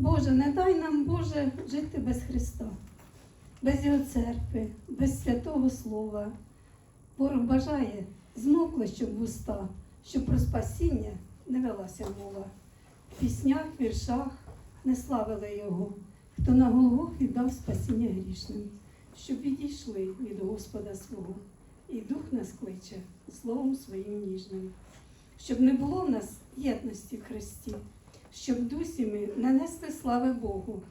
Боже, не дай нам, Боже, жити без Христа, без Його церкви, без святого Слова. Ворог бажає, змокли, щоб вуста, щоб про спасіння не велася мова. В піснях, віршах не славили Його, хто на Голгофі дав спасіння грішним, щоб відійшли від Господа свого, і Дух нас кличе словом своїм ніжним, щоб не було в нас єдності в Христі, щоб в дусі ми несли слави Богу,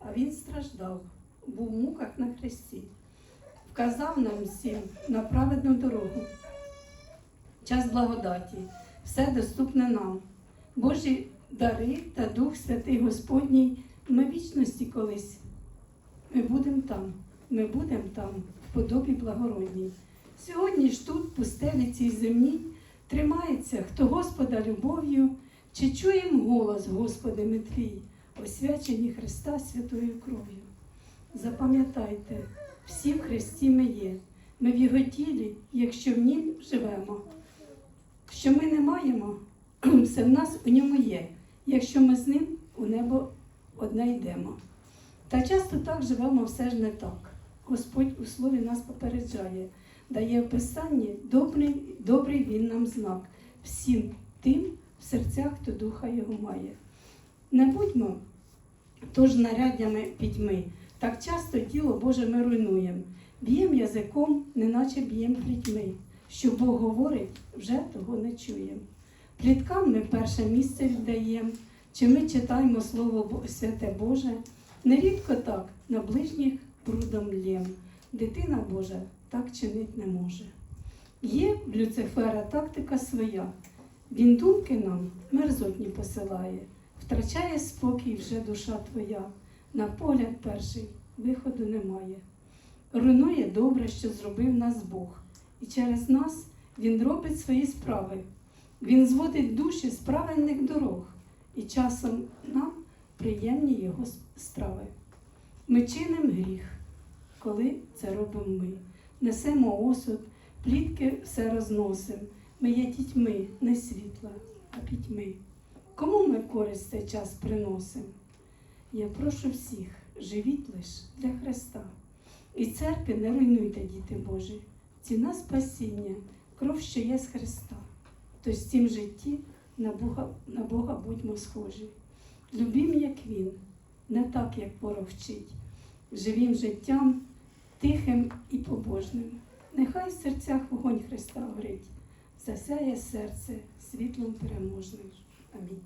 а Він страждав, був в муках на хресті, вказав нам всім на праведну дорогу. Час благодаті, все доступне нам. Божі дари та Дух Святий Господній, ми вічності колись. Ми будемо там, ми будемо там, в подобі благородній. Сьогодні ж тут, пустелі цій земній, тримається, хто Господа любов'ю, чи чуєм голос, Господи, ми твій, освячені Христа святою кров'ю. Запам'ятайте, всі в Христі ми є, ми в Його тілі, якщо в нім живемо. Що ми не маємо, все в нас у ньому є, якщо ми з ним у небо одне йдемо. Та часто так живемо все ж не так. Господь у слові нас попереджає, дає в Писанні добрий, добрий Він нам знак всім тим в серцях, хто духа його має. Не будьмо тож наряднями пітьми, так часто тіло Боже ми руйнуємо, б'єм язиком, неначе б'єм плітьми. Що Бог говорить, вже того не чуємо. Пліткам ми перше місце віддаємо, чи ми читаємо Слово Святе Боже, нерідко так на ближніх брудом лєм. Дитина Божа так чинить не може. Є в Люцифера тактика своя. Він думки нам мерзотні посилає, втрачає спокій вже душа твоя. На погляд перший виходу немає. Руйнує добре, що зробив нас Бог, і через нас Він робить свої справи. Він зводить душі з правильних дорог, і часом нам приємні його страви. Ми чинимо гріх, коли це робимо ми. Несемо осуд, плітки все розносимо. Ми є дітьми, не світла, а пітьми. Кому ми користь цей час приносимо? Я прошу всіх, живіть лиш для Христа. І церкви не руйнуйте, діти Божі. Ціна спасіння, кров, що є з Христа. Тож в цім житті на Бога, на Бога будьмо схожі. Любім, як Він, не так, як ворог вчить. Живім життям тихим і побожним. Нехай в серцях вогонь Христа горить, засяє серце світлом переможним. Амінь.